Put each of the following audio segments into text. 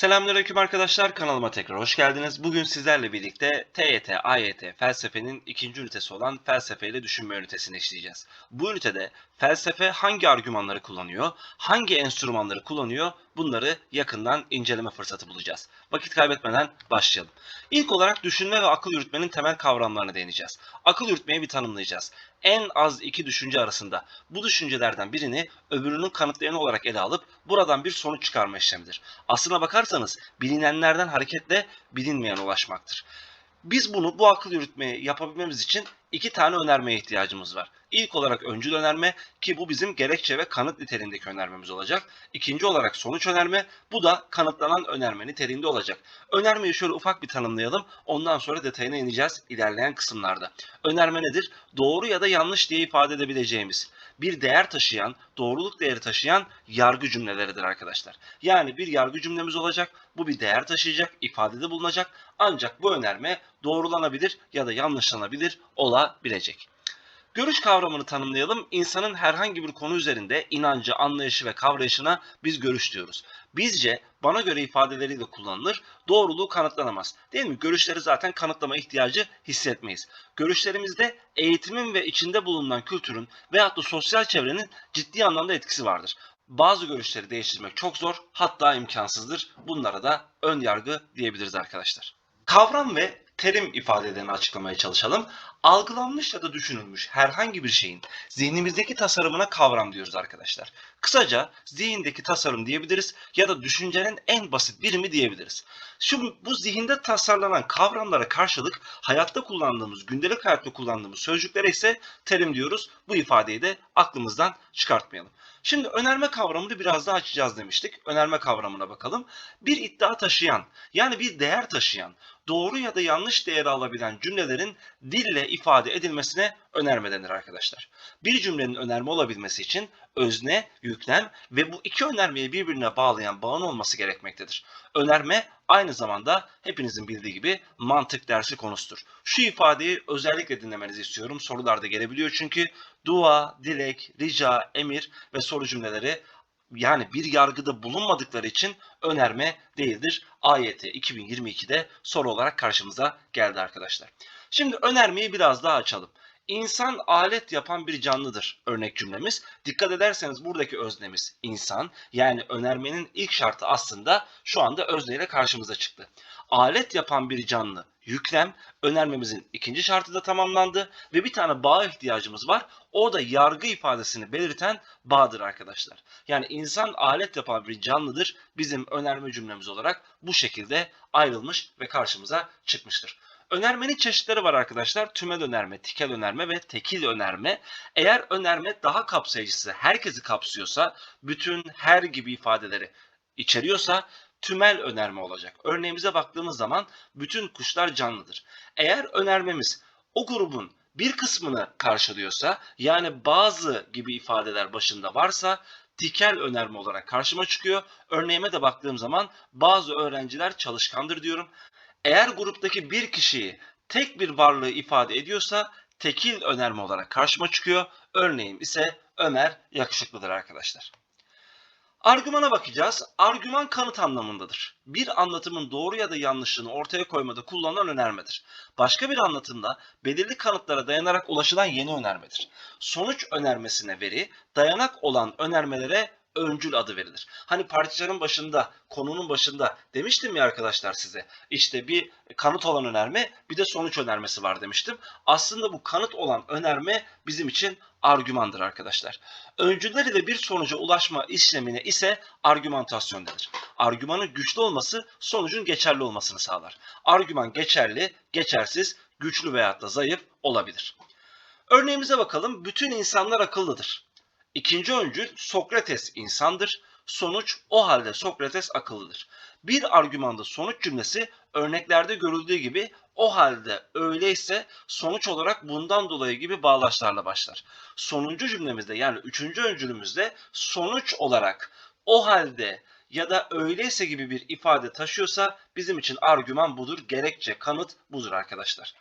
Selamünaleyküm arkadaşlar kanalıma tekrar hoş geldiniz. Bugün sizlerle birlikte TYT, AYT felsefenin ikinci ünitesi olan felsefe ile düşünme ünitesini işleyeceğiz. Bu ünitede felsefe hangi argümanları kullanıyor, hangi enstrümanları kullanıyor bunları yakından inceleme fırsatı bulacağız. Vakit kaybetmeden başlayalım. İlk olarak düşünme ve akıl yürütmenin temel kavramlarını değineceğiz. Akıl yürütmeyi bir tanımlayacağız. En az iki düşünce arasında bu düşüncelerden birini öbürünün kanıtlayanı olarak ele alıp buradan bir sonuç çıkarma işlemidir. Aslına bakarsanız bilinenlerden hareketle bilinmeyene ulaşmaktır. Biz bunu bu akıl yürütmeyi yapabilmemiz için iki tane önermeye ihtiyacımız var. İlk olarak öncül önerme ki bu bizim gerekçe ve kanıt niteliğindeki önermemiz olacak. İkinci olarak sonuç önerme bu da kanıtlanan önerme niteliğinde olacak. Önermeyi şöyle ufak bir tanımlayalım. Ondan sonra detayına ineceğiz ilerleyen kısımlarda. Önerme nedir? Doğru ya da yanlış diye ifade edebileceğimiz bir değer taşıyan, doğruluk değeri taşıyan yargı cümleleridir arkadaşlar. Yani bir yargı cümlemiz olacak, bu bir değer taşıyacak, ifadede bulunacak ancak bu önerme doğrulanabilir ya da yanlışlanabilir olabilecek. Görüş kavramını tanımlayalım. İnsanın herhangi bir konu üzerinde inancı, anlayışı ve kavrayışına biz görüş diyoruz. Bizce bana göre ifadeleriyle kullanılır, doğruluğu kanıtlanamaz. Değil mi? Görüşleri zaten kanıtlama ihtiyacı hissetmeyiz. Görüşlerimizde eğitimin ve içinde bulunan kültürün veyahut da sosyal çevrenin ciddi anlamda etkisi vardır. Bazı görüşleri değiştirmek çok zor, hatta imkansızdır. Bunlara da ön yargı diyebiliriz arkadaşlar. Kavram ve terim ifadelerini açıklamaya çalışalım. Algılanmış ya da düşünülmüş herhangi bir şeyin zihnimizdeki tasarımına kavram diyoruz arkadaşlar. Kısaca zihindeki tasarım diyebiliriz ya da düşüncenin en basit birimi diyebiliriz. Şu bu zihinde tasarlanan kavramlara karşılık hayatta kullandığımız, gündelik hayatta kullandığımız sözcüklere ise terim diyoruz. Bu ifadeyi de aklımızdan çıkartmayalım. Şimdi önerme kavramını biraz daha açacağız demiştik. Önerme kavramına bakalım. Bir iddia taşıyan, yani bir değer taşıyan, doğru ya da yanlış değeri alabilen cümlelerin dille ifade edilmesine önerme denir arkadaşlar. Bir cümlenin önerme olabilmesi için özne, yüklem ve bu iki önermeyi birbirine bağlayan bağın olması gerekmektedir. Önerme aynı zamanda hepinizin bildiği gibi mantık dersi konusudur. Şu ifadeyi özellikle dinlemenizi istiyorum. Sorularda gelebiliyor çünkü dua, dilek, rica, emir ve soru cümleleri yani bir yargıda bulunmadıkları için önerme değildir. AYT 2022'de soru olarak karşımıza geldi arkadaşlar. Şimdi önermeyi biraz daha açalım. İnsan alet yapan bir canlıdır örnek cümlemiz. Dikkat ederseniz buradaki öznemiz insan. Yani önermenin ilk şartı aslında şu anda özneyle karşımıza çıktı. Alet yapan bir canlı yüklem önermemizin ikinci şartı da tamamlandı ve bir tane bağ ihtiyacımız var. O da yargı ifadesini belirten bağdır arkadaşlar. Yani insan alet yapan bir canlıdır. Bizim önerme cümlemiz olarak bu şekilde ayrılmış ve karşımıza çıkmıştır. Önermenin çeşitleri var arkadaşlar. Tümel önerme, tikel önerme ve tekil önerme. Eğer önerme daha kapsayıcısı, herkesi kapsıyorsa, bütün her gibi ifadeleri içeriyorsa tümel önerme olacak. Örneğimize baktığımız zaman bütün kuşlar canlıdır. Eğer önermemiz o grubun bir kısmını karşılıyorsa yani bazı gibi ifadeler başında varsa tikel önerme olarak karşıma çıkıyor. Örneğime de baktığım zaman bazı öğrenciler çalışkandır diyorum. Eğer gruptaki bir kişiyi tek bir varlığı ifade ediyorsa tekil önerme olarak karşıma çıkıyor. Örneğim ise Ömer yakışıklıdır arkadaşlar. Argümana bakacağız. Argüman kanıt anlamındadır. Bir anlatımın doğru ya da yanlışını ortaya koymada kullanılan önermedir. Başka bir anlatımda belirli kanıtlara dayanarak ulaşılan yeni önermedir. Sonuç önermesine veri, dayanak olan önermelere öncül adı verilir. Hani parçaların başında, konunun başında demiştim ya arkadaşlar size. İşte bir kanıt olan önerme, bir de sonuç önermesi var demiştim. Aslında bu kanıt olan önerme bizim için argümandır arkadaşlar. Öncüler ile bir sonuca ulaşma işlemine ise argümantasyon denir. Argümanın güçlü olması sonucun geçerli olmasını sağlar. Argüman geçerli, geçersiz, güçlü veyahut da zayıf olabilir. Örneğimize bakalım. Bütün insanlar akıllıdır. İkinci öncül Sokrates insandır. Sonuç o halde Sokrates akıllıdır. Bir argümanda sonuç cümlesi örneklerde görüldüğü gibi o halde öyleyse sonuç olarak bundan dolayı gibi bağlaçlarla başlar. Sonuncu cümlemizde yani üçüncü öncülümüzde sonuç olarak o halde ya da öyleyse gibi bir ifade taşıyorsa bizim için argüman budur, gerekçe, kanıt budur arkadaşlar.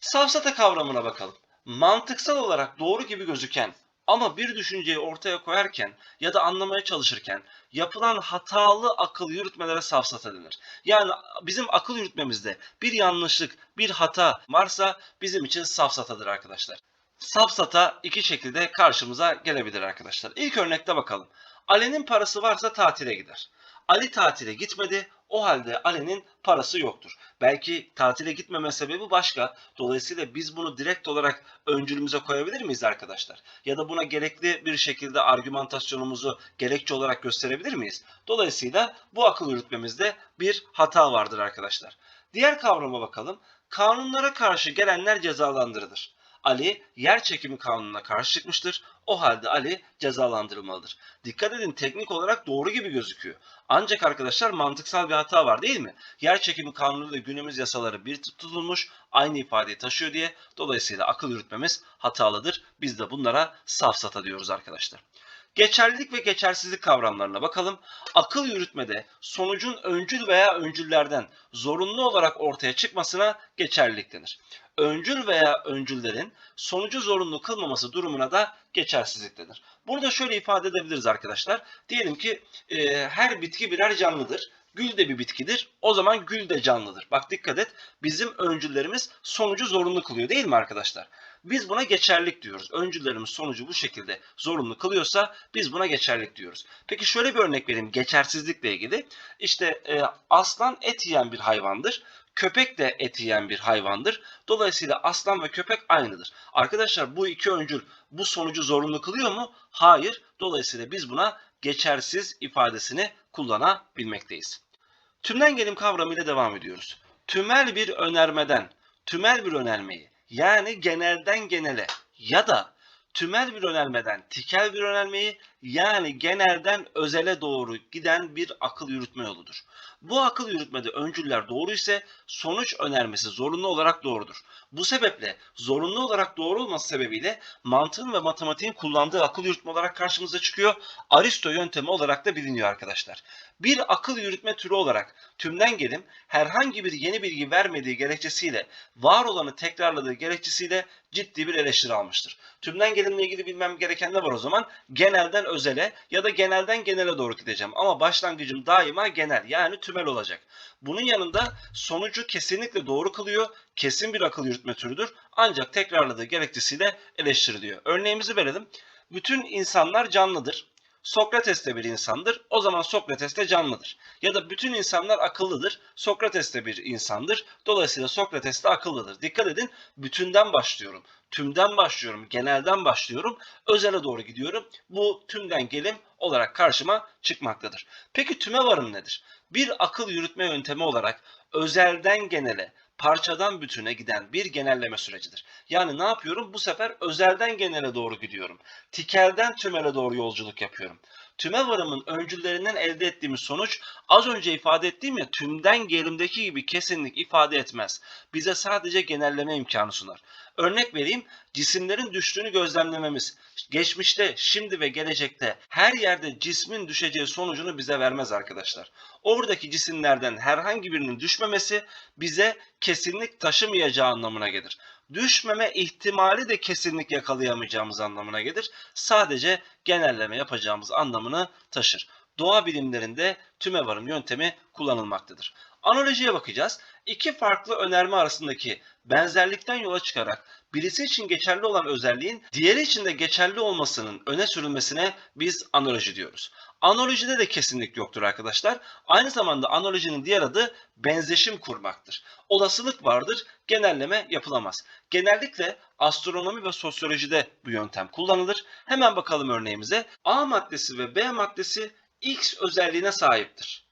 Safsata kavramına bakalım. Mantıksal olarak doğru gibi gözüken Ama bir düşünceyi ortaya koyarken ya da anlamaya çalışırken yapılan hatalı akıl yürütmelere safsata denir. Yani bizim akıl yürütmemizde bir yanlışlık, bir hata varsa bizim için safsatadır arkadaşlar. Safsata iki şekilde karşımıza gelebilir arkadaşlar. İlk örnekte bakalım. Ali'nin parası varsa tatile gider. Ali tatile gitmedi. O halde Ali'nin parası yoktur. Belki tatile gitmeme sebebi başka. Dolayısıyla biz bunu direkt olarak öncülümüze koyabilir miyiz arkadaşlar? Ya da buna gerekli bir şekilde argümantasyonumuzu gerekçe olarak gösterebilir miyiz? Dolayısıyla bu akıl yürütmemizde bir hata vardır arkadaşlar. Diğer kavrama bakalım. Kanunlara karşı gelenler cezalandırılır. Ali yer çekimi kanununa karşı çıkmıştır. O halde Ali cezalandırılmalıdır. Dikkat edin teknik olarak doğru gibi gözüküyor. Ancak arkadaşlar mantıksal bir hata var değil mi? Yer çekimi kanunu ile günümüz yasaları bir tutulmuş aynı ifadeyi taşıyor diye. Dolayısıyla akıl yürütmemiz hatalıdır. Biz de bunlara safsata diyoruz arkadaşlar. Geçerlilik ve geçersizlik kavramlarına bakalım. Akıl yürütmede sonucun öncül veya öncüllerden zorunlu olarak ortaya çıkmasına geçerlilik denir. Öncül veya öncüllerin sonucu zorunlu kılmaması durumuna da geçersizlik denir. Burada şöyle ifade edebiliriz arkadaşlar. Diyelim ki e, her bitki birer canlıdır. Gül de bir bitkidir. O zaman gül de canlıdır. Bak dikkat et. Bizim öncüllerimiz sonucu zorunlu kılıyor değil mi arkadaşlar? Biz buna geçerlik diyoruz. Öncüllerimiz sonucu bu şekilde zorunlu kılıyorsa biz buna geçerlik diyoruz. Peki şöyle bir örnek vereyim geçersizlikle ilgili. İşte e, aslan et yiyen bir hayvandır. Köpek de et yiyen bir hayvandır. Dolayısıyla aslan ve köpek aynıdır. Arkadaşlar bu iki öncül bu sonucu zorunlu kılıyor mu? Hayır. Dolayısıyla biz buna geçersiz ifadesini kullanabilmekteyiz. Tümden gelim kavramı ile devam ediyoruz. Tümel bir önermeden, tümel bir önermeyi yani genelden genele ya da tümel bir önermeden tikel bir önermeyi yani genelden özele doğru giden bir akıl yürütme yoludur. Bu akıl yürütmede öncüller doğru ise sonuç önermesi zorunlu olarak doğrudur. Bu sebeple zorunlu olarak doğru olması sebebiyle mantığın ve matematiğin kullandığı akıl yürütme olarak karşımıza çıkıyor. Aristo yöntemi olarak da biliniyor arkadaşlar. Bir akıl yürütme türü olarak tümden gelim herhangi bir yeni bilgi vermediği gerekçesiyle var olanı tekrarladığı gerekçesiyle ciddi bir eleştiri almıştır. Tümden gelimle ilgili bilmem gereken ne var o zaman? Genelden özele ya da genelden genele doğru gideceğim. Ama başlangıcım daima genel yani tümel olacak. Bunun yanında sonucu kesinlikle doğru kılıyor. Kesin bir akıl yürütme türüdür. Ancak tekrarladığı gerekçesiyle eleştiriliyor. Örneğimizi verelim. Bütün insanlar canlıdır. Sokrates de bir insandır. O zaman Sokrates de canlıdır. Ya da bütün insanlar akıllıdır. Sokrates de bir insandır. Dolayısıyla Sokrates de akıllıdır. Dikkat edin bütünden başlıyorum. Tümden başlıyorum. Genelden başlıyorum. Özele doğru gidiyorum. Bu tümden gelim olarak karşıma çıkmaktadır. Peki tüme varım nedir? Bir akıl yürütme yöntemi olarak özelden genele, parçadan bütüne giden bir genelleme sürecidir. Yani ne yapıyorum? Bu sefer özelden genele doğru gidiyorum. Tikelden tümele doğru yolculuk yapıyorum. Tüme varımın öncüllerinden elde ettiğimiz sonuç az önce ifade ettiğim ya tümden gelimdeki gibi kesinlik ifade etmez. Bize sadece genelleme imkanı sunar. Örnek vereyim, cisimlerin düştüğünü gözlemlememiz, geçmişte, şimdi ve gelecekte her yerde cismin düşeceği sonucunu bize vermez arkadaşlar. Oradaki cisimlerden herhangi birinin düşmemesi bize kesinlik taşımayacağı anlamına gelir. Düşmeme ihtimali de kesinlik yakalayamayacağımız anlamına gelir. Sadece genelleme yapacağımız anlamını taşır. Doğa bilimlerinde tümevarım yöntemi kullanılmaktadır. Analojiye bakacağız. İki farklı önerme arasındaki benzerlikten yola çıkarak birisi için geçerli olan özelliğin diğeri için de geçerli olmasının öne sürülmesine biz analoji diyoruz. Analojide de kesinlik yoktur arkadaşlar. Aynı zamanda analojinin diğer adı benzeşim kurmaktır. Olasılık vardır, genelleme yapılamaz. Genellikle astronomi ve sosyolojide bu yöntem kullanılır. Hemen bakalım örneğimize. A maddesi ve B maddesi X özelliğine sahiptir.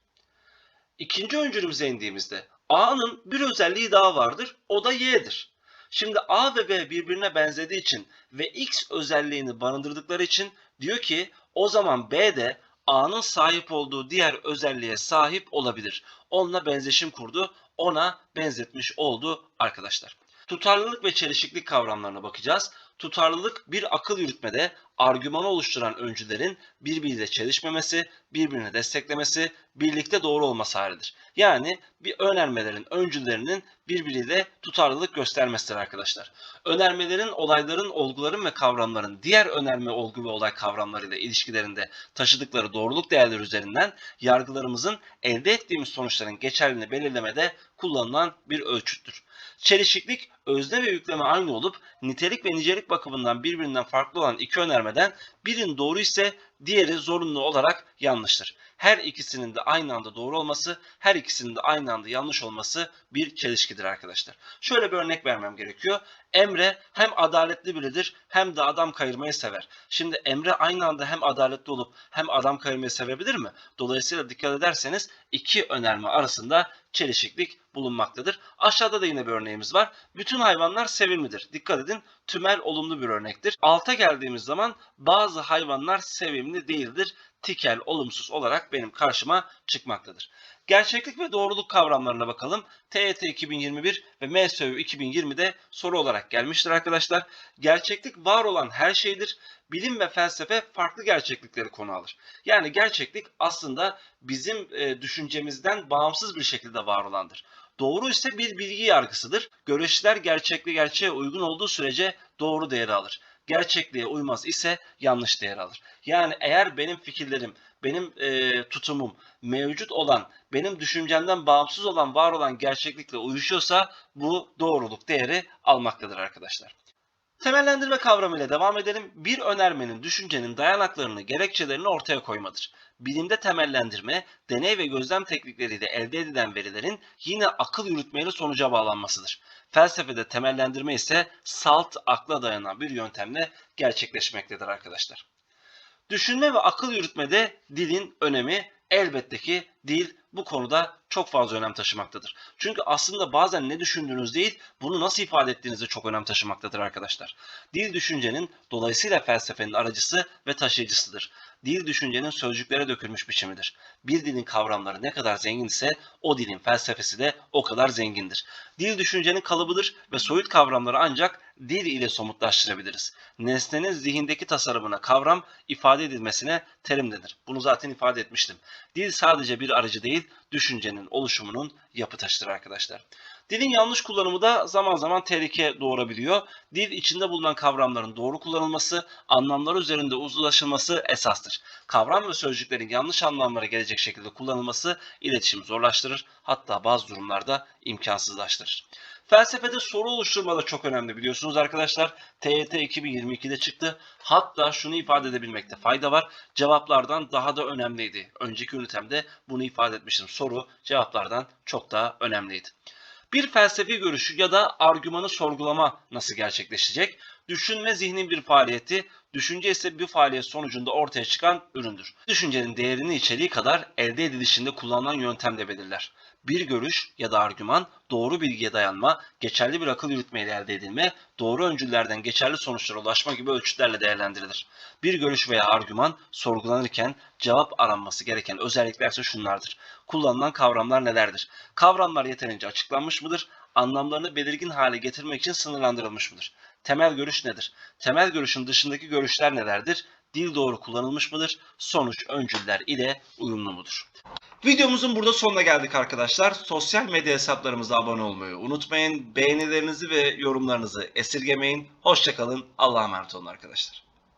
İkinci öncülümüze indiğimizde A'nın bir özelliği daha vardır. O da Y'dir. Şimdi A ve B birbirine benzediği için ve X özelliğini barındırdıkları için diyor ki o zaman B de A'nın sahip olduğu diğer özelliğe sahip olabilir. Onunla benzeşim kurdu, ona benzetmiş oldu arkadaşlar. Tutarlılık ve çelişiklik kavramlarına bakacağız. Tutarlılık bir akıl yürütmede argümanı oluşturan öncülerin birbiriyle çelişmemesi, birbirini desteklemesi, birlikte doğru olması halidir. Yani bir önermelerin öncülerinin birbiriyle tutarlılık göstermesidir arkadaşlar. Önermelerin olayların, olguların ve kavramların diğer önerme, olgu ve olay kavramlarıyla ilişkilerinde taşıdıkları doğruluk değerleri üzerinden yargılarımızın elde ettiğimiz sonuçların geçerliliğini belirlemede kullanılan bir ölçüttür. Çelişiklik, özne ve yükleme aynı olup nitelik ve nicelik bakımından birbirinden farklı olan iki önermeden birinin doğru ise diğeri zorunlu olarak yanlıştır. Her ikisinin de aynı anda doğru olması, her ikisinin de aynı anda yanlış olması bir çelişkidir arkadaşlar. Şöyle bir örnek vermem gerekiyor. Emre hem adaletli biridir hem de adam kayırmayı sever. Şimdi Emre aynı anda hem adaletli olup hem adam kayırmayı sevebilir mi? Dolayısıyla dikkat ederseniz iki önerme arasında çelişiklik bulunmaktadır. Aşağıda da yine bir örneğimiz var. Bütün hayvanlar sevimlidir. Dikkat edin tümel olumlu bir örnektir. Alta geldiğimiz zaman bazı hayvanlar sevimli değildir. Tikel olumsuz olarak benim karşıma çıkmaktadır. Gerçeklik ve doğruluk kavramlarına bakalım. TET 2021 ve MSÖ 2020'de soru olarak gelmiştir arkadaşlar. Gerçeklik var olan her şeydir. Bilim ve felsefe farklı gerçeklikleri konu alır. Yani gerçeklik aslında bizim e, düşüncemizden bağımsız bir şekilde var olandır. Doğru ise bir bilgi yargısıdır. Görüşler gerçekli gerçeğe uygun olduğu sürece doğru değeri alır. Gerçekliğe uymaz ise yanlış değer alır. Yani eğer benim fikirlerim, benim e, tutumum mevcut olan, benim düşüncemden bağımsız olan, var olan gerçeklikle uyuşuyorsa bu doğruluk değeri almaktadır arkadaşlar. Temellendirme kavramıyla devam edelim. Bir önermenin düşüncenin dayanaklarını, gerekçelerini ortaya koymadır. Bilimde temellendirme, deney ve gözlem teknikleriyle elde edilen verilerin yine akıl yürütmeyle sonuca bağlanmasıdır. Felsefede temellendirme ise salt akla dayanan bir yöntemle gerçekleşmektedir arkadaşlar. Düşünme ve akıl yürütmede dilin önemi elbette ki dil bu konuda çok fazla önem taşımaktadır. Çünkü aslında bazen ne düşündüğünüz değil, bunu nasıl ifade ettiğinizde çok önem taşımaktadır arkadaşlar. Dil düşüncenin dolayısıyla felsefenin aracısı ve taşıyıcısıdır. Dil düşüncenin sözcüklere dökülmüş biçimidir. Bir dilin kavramları ne kadar zengin ise o dilin felsefesi de o kadar zengindir. Dil düşüncenin kalıbıdır ve soyut kavramları ancak dil ile somutlaştırabiliriz. Nesnenin zihindeki tasarımına kavram ifade edilmesine terim denir. Bunu zaten ifade etmiştim. Dil sadece bir aracı değil, düşüncenin oluşumunun yapı taşıdır arkadaşlar. Dilin yanlış kullanımı da zaman zaman tehlike doğurabiliyor. Dil içinde bulunan kavramların doğru kullanılması, anlamlar üzerinde uzlaşılması esastır. Kavram ve sözcüklerin yanlış anlamlara gelecek şekilde kullanılması iletişimi zorlaştırır, hatta bazı durumlarda imkansızlaştırır. Felsefede soru oluşturma da çok önemli biliyorsunuz arkadaşlar. TYT 2022'de çıktı. Hatta şunu ifade edebilmekte fayda var. Cevaplardan daha da önemliydi. Önceki ünitemde bunu ifade etmiştim. Soru cevaplardan çok daha önemliydi. Bir felsefi görüşü ya da argümanı sorgulama nasıl gerçekleşecek? Düşünme zihnin bir faaliyeti, düşünce ise bir faaliyet sonucunda ortaya çıkan üründür. Düşüncenin değerini içeriği kadar elde edilişinde kullanılan yöntem de belirler. Bir görüş ya da argüman doğru bilgiye dayanma, geçerli bir akıl yürütmeyle elde edilme, doğru öncüllerden geçerli sonuçlara ulaşma gibi ölçütlerle değerlendirilir. Bir görüş veya argüman sorgulanırken cevap aranması gereken özellikler ise şunlardır. Kullanılan kavramlar nelerdir? Kavramlar yeterince açıklanmış mıdır? Anlamlarını belirgin hale getirmek için sınırlandırılmış mıdır? Temel görüş nedir? Temel görüşün dışındaki görüşler nelerdir? Dil doğru kullanılmış mıdır? Sonuç öncüller ile uyumlu mudur? Videomuzun burada sonuna geldik arkadaşlar. Sosyal medya hesaplarımıza abone olmayı unutmayın. Beğenilerinizi ve yorumlarınızı esirgemeyin. Hoşçakalın. Allah'a emanet olun arkadaşlar.